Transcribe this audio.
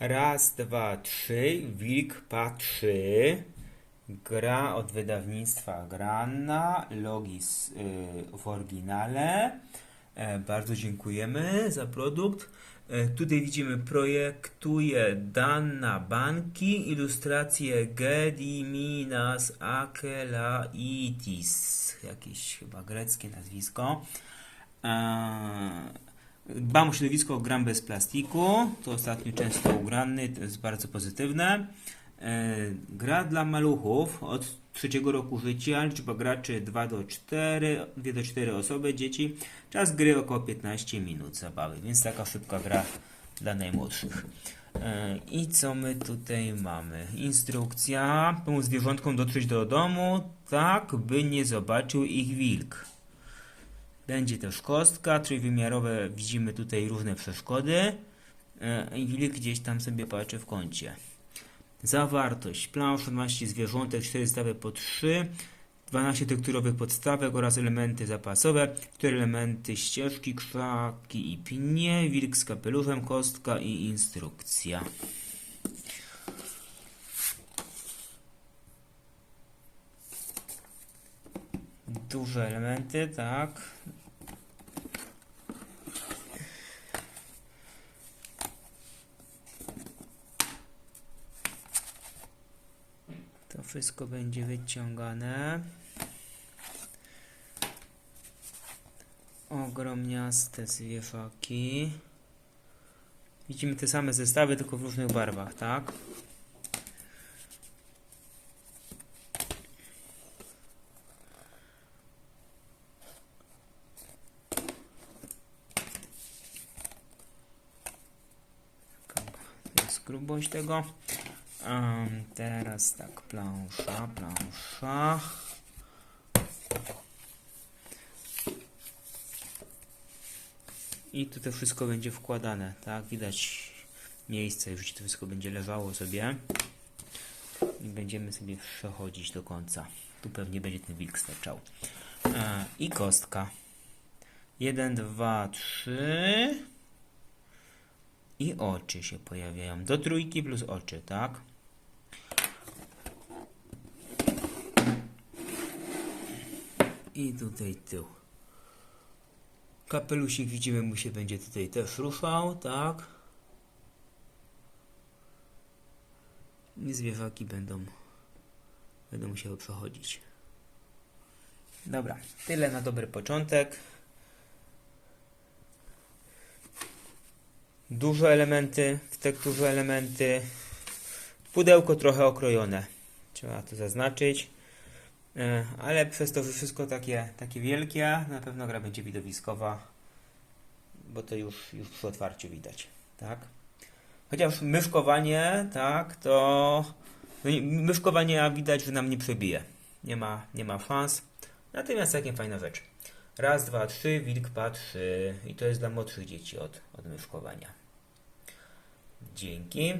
Raz, dwa, trzy. Wilk patrzy. Gra od wydawnictwa Grana. Logis y, w oryginale. E, bardzo dziękujemy za produkt. E, tutaj widzimy projektuje Danna Banki, ilustracje Gediminas Akelaitis. Jakieś chyba greckie nazwisko. Eee, Dbam o środowisko, gram bez plastiku. To ostatnio często ugrany, to jest bardzo pozytywne. Eee, Gra dla maluchów od trzeciego roku życia, liczba graczy 2 do 4, 2 do 4 osoby, dzieci. Czas gry około 15 minut zabawy, więc taka szybka gra dla najmłodszych. Eee, I co my tutaj mamy? Instrukcja. Pomóc zwierzątkom dotrzeć do domu, tak by nie zobaczył ich wilk. Będzie też kostka, trójwymiarowe, widzimy tutaj różne przeszkody e, i wilk gdzieś tam sobie patrzy w kącie. Zawartość, plansz 12 zwierzątek, 4 stawy po 3, 12 tekturowych podstawek oraz elementy zapasowe, 4 elementy ścieżki, krzaki i pnie, wilk z kapeluszem, kostka i instrukcja. Duże elementy, tak. Wszystko będzie wyciągane. Ogromniaste zwierzaki. Widzimy te same zestawy, tylko w różnych barwach, tak? Grubość tego. Em, teraz tak, plansza, plansza. I tutaj wszystko będzie wkładane, tak? Widać miejsce, już to wszystko będzie leżało sobie. I będziemy sobie przechodzić do końca. Tu pewnie będzie ten wilk sterczał. E, I kostka. 1, 2, 3. I oczy się pojawiają. Do trójki plus oczy, tak? I tutaj tył. Kapelusik widzimy mu się będzie tutaj też ruszał, tak? I zwierzaki będą będą musiały przechodzić. Dobra, tyle na dobry początek. Dużo elementy, w tekturze elementy. Pudełko trochę okrojone. Trzeba to zaznaczyć. E, Ale przez to, że wszystko takie, takie wielkie, na pewno gra będzie widowiskowa, bo to już, już przy otwarciu widać, tak? Chociaż myszkowanie, tak, to no myszkowanie widać, że nam nie przebije. Nie ma, nie ma szans. Natomiast całkiem fajna rzecz. Raz, dwa, trzy, wilk patrzy. I to jest dla młodszych dzieci od, od myszkowania. Dzięki.